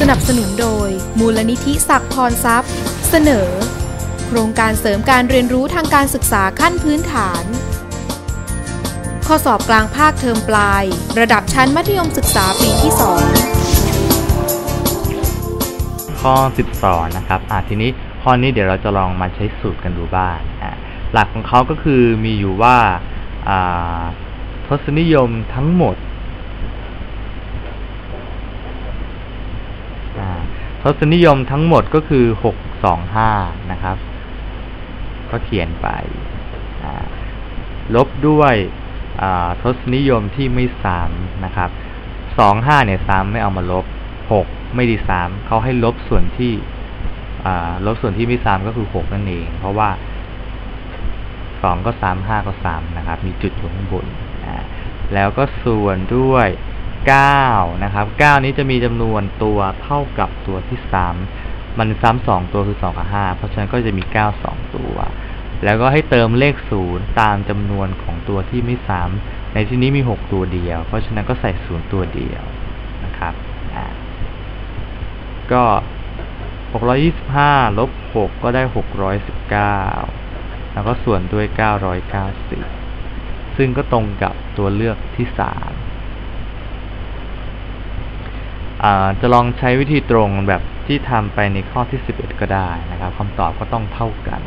สนับสนุนโดย มูลนิธิศักพรทรัพย์ เสนอ โครงการเสริมการเรียนรู้ทางการศึกษาขั้นพื้นฐาน ข้อสอบกลางภาคเทอมปลาย ระดับชั้นมัธยมศึกษาปีที่ 2 ข้อ 12 นะครับอะทีนี้ข้อนี้เดี๋ยวเราจะลองมาใช้สูตรกันดูบ้างอะหลักของเขาก็คือมีอยู่ว่าทศนิยมทั้งหมดอ่า ทศนิยมทั้งหมดก็คือ625นะครับ ก็เขียนไป ลบด้วยทศนิยมที่ไม่ซ้ำนะครับ25เนี่ยซ้ำไม่เอามาลบ6ไม่ดีซ้ำเขาให้ลบส่วนที่ลบส่วนที่ไม่ซ้ำก็คือ6นั่นเอง เพราะว่า2ก็ซ้ำ5ก็ซ้ำนะครับ มีจุดอยู่ข้างบน แล้วก็ส่วนด้วย 9 นะครับ 9 นี้จะมีจำนวนตัวเท่ากับตัวที่ซ้ำมันซ้ำสองตัวคือ2กับ5เพราะฉะนั้นก็จะมี 9 2 ตัว แล้วก็ให้เติมเลข 0 ตามจำนวนของตัวที่ไม่ซ้ำในที่นี้มี 6 ตัวเดียว เพราะฉะนั้นก็ใส่ 0 ตัวเดียวนะครับอ่าก็ 625 ลบ 6 ก็ได้ 619 แล้วก็ส่วนด้วย 990 ซึ่งก็ตรงกับตัวเลือกที่ 3 อ่า จะลองใช้วิธีตรงแบบที่ทำไปในข้อที่ 11 ก็ได้นะครับคำตอบก็ต้องเท่ากัน